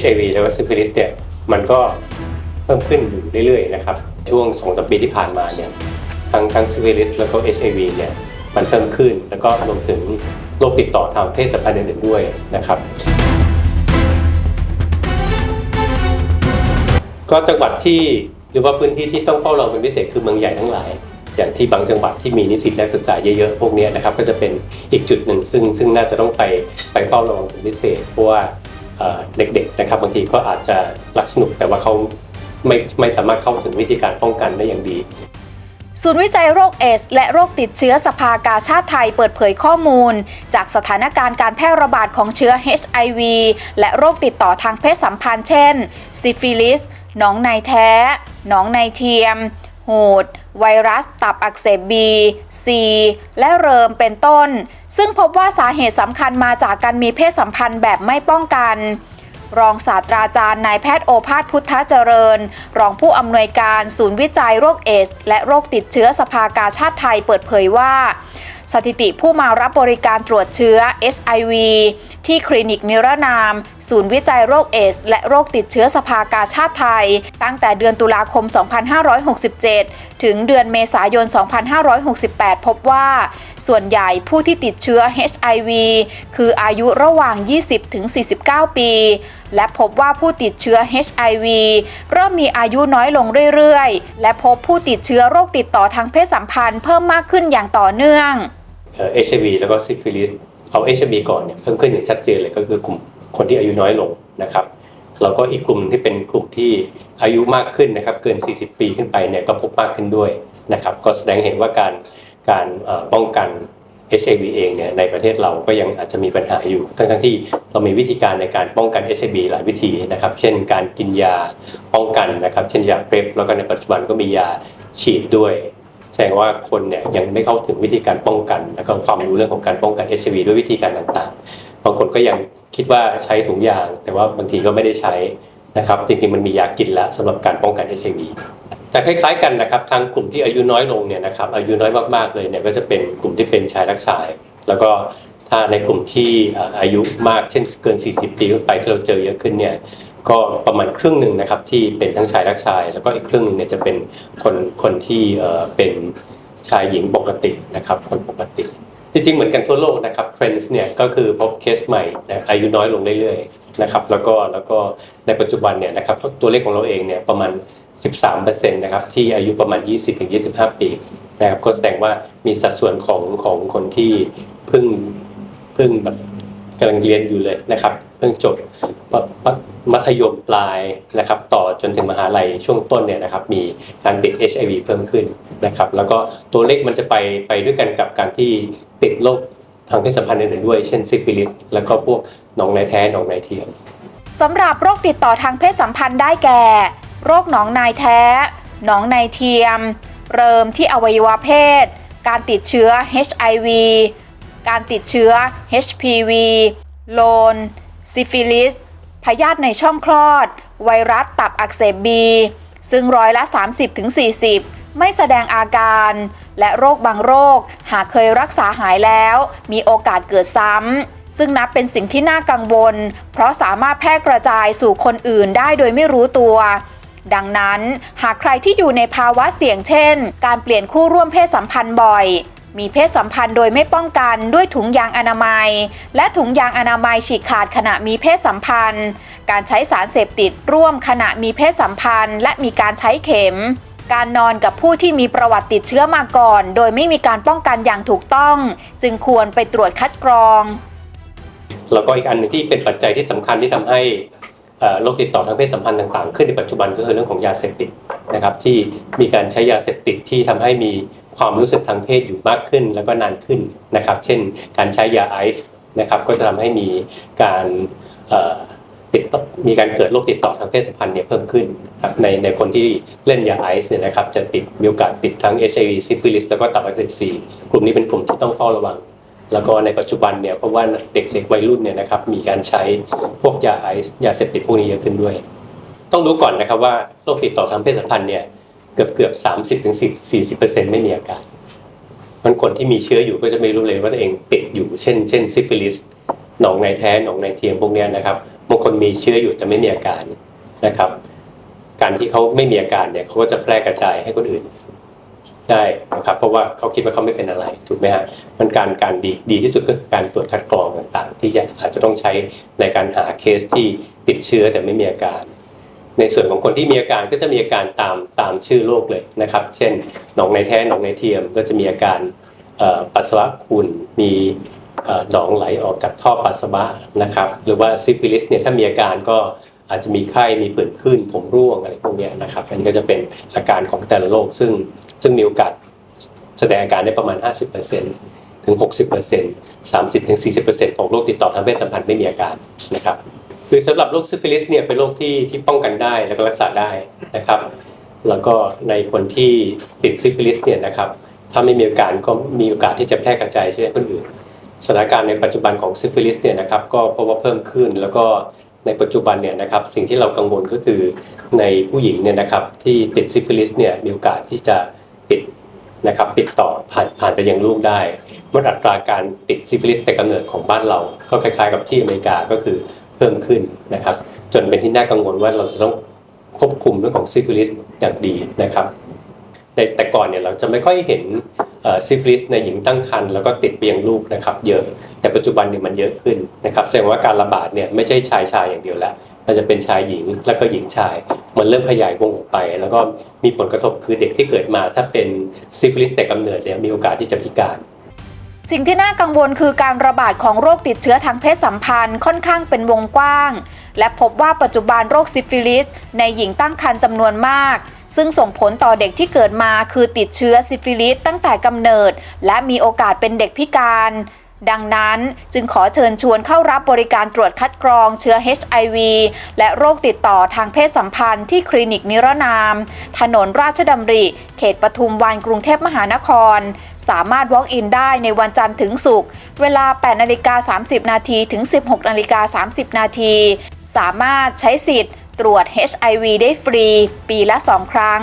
HIV แล้วก็ซิฟิลิสเนี่ยมันก็เพิ่มขึ้นอยู่เรื่อยๆนะครับช่วงสองสามปีที่ผ่านมาเนี่ยทั้งทั้งซิฟิลิสแล้วก็ HIV เนี่ยมันเพิ่มขึ้นแล้วก็รวมถึงโรคติดต่อทางเพศสัมพันธ์อื่นๆด้วยนะครับก็จังหวัดที่หรือว่าพื้นที่ที่ต้องเฝ้าระวังเป็นพิเศษคือเมืองใหญ่ทั้งหลาย อย่างที่บางจังหวัดที่มีนิสิตนักศึกษาเยอะๆพวกนี้นะครับก็จะเป็นอีกจุดหนึ่งซึ่งซึ่งน่าจะต้องไปไปเฝ้าระวังเป็นพิเศษเพราะว่า เด็กๆนะครับบางทีก็อาจจะรักสนุกแต่ว่าเขาไม่ไม่สามารถเข้าถึงวิธีการป้องกันได้อย่างดี ศูนย์วิจัยโรคเอส และโรคติดเชื้อสภากาชาติไทยเปิดเผยข้อมูล จากสถานการณ์การแพร่ระบาดของเชื้อ HIV และโรคติดต่อทางเพศสัมพันธ์เช่น ซิฟิลิส หนองในแท้ หนองในเทียม หูดไวรัสตับอักเสบบีซีและเริมเป็นต้น ซึ่งพบว่าสาเหตุสำคัญมาจากการมีเพศสัมพันธ์แบบไม่ป้องกัน รองศาสตราจารย์นายแพทย์โอภาสพุทธเจริญ รองผู้อำนวยการศูนย์วิจัยโรคเอส และโรคติดเชื้อสภากาชาติไทยเปิดเผยว่าสถิติผู้มารับบริการตรวจเชื้อ SIV ที่คลินิกนิรนาม ศูนย์วิจัยโรคเอส และโรคติดเชื้อสภากาชาติไทย ตั้งแต่เดือนตุลาคม 2567 ถึงเดือนเมษายน 2568 พบว่า ส่วนใหญ่ผู้ที่ติดเชื้อ HIV คืออายุระหว่าง 20-49 ปี และพบว่าผู้ติดเชื้อ HIV เริ่มมีอายุน้อยลงเรื่อยๆ และพบผู้ติดเชื้อโรคติดต่อทางเพศสัมพันธ์เพิ่มมากขึ้นอย่างต่อเนื่องเอ่อ HIV แล้วก็ซิฟิลิส เอา HIV ก่อนเนี่ยเพิ่มขึ้นอย่างชัดเจนเลยก็คือกลุ่มคนที่อายุน้อยลงนะครับแล้วก็อีกกลุ่มที่เป็นกลุ่มที่อายุมากขึ้นนะครับเกิน 40 ปีขึ้นไปเนี่ยก็พบมากขึ้นด้วยนะครับก็แสดงเห็นว่าการการป้องกัน HIV เองเนี่ยในประเทศเราก็ยังอาจจะมีปัญหาอยู่ ทั้งๆที่เรามีวิธีการในการป้องกัน HIV หลายวิธีนะครับ เช่นการกินยาป้องกันนะครับ เช่นยาเพร p แล้วก็ในปัจจุบันก็มียาฉีดด้วย แสดงว่าคนเนี่ยยังไม่เข้าถึงวิธีการป้องกัน แล้วก็ความรู้เรื่องของการป้องกัน HIV ด้วยวิธีการต่างๆ บางคนก็ยังคิดว่าใช้ถุงยาง แต่ว่าบางทีก็ไม่ได้ใช้นะครับจริงๆมันมียากินแล้วสำหรับการป้องกัน HIV แต่คล้ายๆกันนะครับทางกลุ่มที่อายุน้อยลงเนี่ยนะครับอายุน้อยมากๆเลยเนี่ยก็จะเป็นกลุ่มที่เป็นชายรักชาย แล้วก็ถ้าในกลุ่มที่เอ่ออายุมากเช่นเกิน 40 ปีขึ้นไปที่เราเจอเยอะขึ้นเนี่ย ก็ประมาณครึ่งหนึ่งนะครับที่เป็นทั้งชายรักชาย แล้วก็อีกครึ่งหนึ่งเนี่ยจะเป็นคนคนที่เอ่อเป็นชายหญิงปกตินะครับคนปกติ จริงๆ เหมือนกันทั่วโลกนะครับเทรนด์เนี่ยก็คือพบเคสใหม่นะอายุน้อยลงเรื่อยๆนะครับแล้วก็แล้วก็ในปัจจุบันเนี่ยนะครับตัวเลขของเราเองเนี่ยประมาณ 13%นะครับที่อายุประมาณ 20-25 ปีนะครับก็แสดงว่ามีสัดส่วนของของคนที่เพิ่งเพิ่งแบบกำลังเรียนอยู่เลยนะครับเพิ่งจบ มัธยมปลายนะครับต่อจนถึงมหาลัยช่วงต้นเนี่ยนะครับมีการติด HIV เพิ่มขึ้นนะครับแล้วก็ตัวเลขมันจะไปไปด้วยกันกับการที่ติดโรคทางเพศสัมพันธ์อื่นๆด้วยเช่นซิฟิลิสแล้วก็พวกหนองในแท้หนองในเทียมสำหรับโรคติดต่อทางเพศสัมพันธ์ได้แก่ โรคหนองในแท้ หนองในเทียม เริมที่อวัยวะเพศ การติดเชื้อ HIV การติดเชื้อ HPV โลนซิฟิลิส พยาธิในช่องคลอด ไวรัสตับอักเสบบี ซึ่งร้อยละ 30-40 ไม่แสดงอาการ และโรคบางโรคหากเคยรักษาหายแล้ว มีโอกาสเกิดซ้ำ ซึ่งนับเป็นสิ่งที่น่ากังวล เพราะสามารถแพร่กระจายสู่คนอื่นได้โดยไม่รู้ตัวดังนั้น หากใครที่อยู่ในภาวะเสี่ยงเช่น การเปลี่ยนคู่ร่วมเพศสัมพันธ์บ่อย มีเพศสัมพันธ์โดยไม่ป้องกันด้วยถุงยางอนามัย และถุงยางอนามัยฉีกขาดขณะมีเพศสัมพันธ์ การใช้สารเสพติดร่วมขณะมีเพศสัมพันธ์ และมีการใช้เข็ม การนอนกับผู้ที่มีประวัติติดเชื้อมาก่อน โดยไม่มีการป้องกันอย่างถูกต้อง จึงควรไปตรวจคัดกรอง แล้วก็อีกอันหนึงที่เป็นปัจจัยที่สำคัญที่ทำให้ โรคติดต่อทางเพศสัมพันธ์ต่างๆ ขึ้นในปัจจุบันก็คือเรื่องของยาเสพติดนะครับที่มีการใช้ยาเสพติดที่ทำให้มีความรู้สึกทางเพศอยู่มากขึ้นแล้วก็นานขึ้นนะครับ เช่น การใช้ยาไอซ์นะครับก็จะทำให้มีการติดมีการเกิดโรคติดต่อทางเพศสัมพันธ์เนี่ยเพิ่มขึ้นครับในในคนที่เล่นยาไอซ์เนี่ยนะครับจะติดมีโอกาสติดทั้ง HIV ซิฟิลิสแล้วก็ตับอักเสบซีกลุ่มนี้เป็นกลุ่มที่ต้องเฝ้าระวัง แล้วก็ในปัจจุบันเนี่ยเพราะว่าเด็กๆวัยรุ่นเนี่ยนะครับมีการใช้พวกยาไอซ์ยาเสพติดพวกนี้เยอะขึ้นด้วย ต้องรู้ก่อนนะครับว่าโรคติดต่อทางเพศสัมพันธ์เนี่ยเกือบเกือบสามสิบถึงสิบสี่สิบเปอร์เซ็นต์ไม่มีอาการมันคนที่มีเชื้ออยู่ก็จะไม่รู้เลยว่าตัวเองติดอยู่เช่นเช่นซิฟิลิสหนองในแท้หนองในเทียมพวกนี้นะครับบางคนมีเชื้ออยู่แต่ไม่มีอาการนะครับ การที่เขาไม่มีอาการเนี่ยเขาก็จะแพร่กระจายให้คนอื่น ได้นะครับเพราะว่าเขาคิดว่าเขาไม่เป็นอะไรถูกไหมฮะมันการการดีดีที่สุดก็คือการตรวจคัดกรองต่างๆ ที่อาจจะต้องใช้ในการหาเคสที่ติดเชื้อแต่ไม่มีอาการในส่วนของคนที่มีอาการก็จะมีอาการตามตามชื่อโรคเลยนะครับ เช่นหนองในแท้หนองในเทียมก็จะมีอาการปัสสาวะขุ่นมีหนองไหลออกจากท่อปัสสาวะนะครับ หรือว่าซิฟิลิสเนี่ยถ้ามีอาการก็ อาจจะมีไข้มีผื่นขึ้น ผมร่วงอะไรพวกนี้นะครับอันนี้ก็จะเป็นอาการของแต่ละโรคซึ่งซึ่งมีโอกาสแสดงอาการได้ประมาณ 50%ถึง 60% 30ถึง40%ของโรคติดต่อทางเพศสัมพันธ์ไม่มีอาการนะครับคือสำหรับโรคซิฟิลิสเนี่ยเป็นโรคที่ที่ป้องกันได้แล้วก็รักษาได้นะครับ แล้วก็ในคนที่ติดซิฟิลิสเนี่ยนะครับถ้าไม่มีอาการก็มีโอกาสที่จะแพร่กระจายเชื้อให้คนอื่นสถานการณ์ในปัจจุบันของซิฟิลิสเนี่ยนะครับก็เพราะว่าเพิ่มขึ้นแล้วก็ ในปัจจุบันเนี่ยนะครับสิ่งที่เรากังวลก็คือในผู้หญิงเนี่ยนะครับที่ติดซิฟิลิสเนี่ยมีโอกาสที่จะติดนะครับติดต่อผ่านผ่านไปยังลูกได้เมื่ออัตราการติดซิฟิลิสแต่กำเนิดของบ้านเรา ก็คล้ายๆ กับที่อเมริกาก็คือเพิ่มขึ้นนะครับ จนเป็นที่น่ากังวลว่าเราจะต้องควบคุมเรื่องของซิฟิลิสอย่างดีนะครับ ในแต่ก่อนเนี่ยเราจะไม่ค่อยเห็นซิฟิลิสในหญิงตั้งครรภ์แล้วก็ติดไปยังลูกนะครับเยอะแต่ปัจจุบันเนี่ยมันเยอะขึ้นนะครับแสดงว่าการระบาดเนี่ยไม่ใช่ชายชายอย่างเดียวแล้วมันจะเป็นชายหญิงแล้วก็หญิงชาย มันเริ่มขยายวงออกไป แล้วก็มีผลกระทบคือเด็กที่เกิดมาถ้าเป็นซิฟิลิสแต่กำเนิดเนี่ยมีโอกาสที่จะพิการสิ่งที่น่ากังวลคือการระบาดของโรคติดเชื้อทางเพศสัมพันธ์ค่อนข้างเป็นวงกว้าง และพบว่าปัจจุบันโรคซิฟิลิสในหญิงตั้งครรภ์จำนวนมาก ซึ่งส่งผลต่อเด็กที่เกิดมาคือติดเชื้อซิฟิลิสตั้งแต่กำเนิด และมีโอกาสเป็นเด็กพิการ ดังนั้นจึงขอเชิญชวนเข้ารับบริการตรวจคัดกรองเชื้อ HIV และโรคติดต่อทางเพศสัมพันธ์ที่คลินิกนิรนาม ถนนราชดำริ เขตปทุมวันกรุงเทพมหานคร สามารถ walk in ได้ในวันจันทร์ถึงศุกร์เวลา 8 นาฬิกา 30 นาทีถึง 16 นาฬิกา 30 นาที สามารถใช้สิทธิ์ ตรวจ HIV ได้ฟรี ปีละ 2 ครั้ง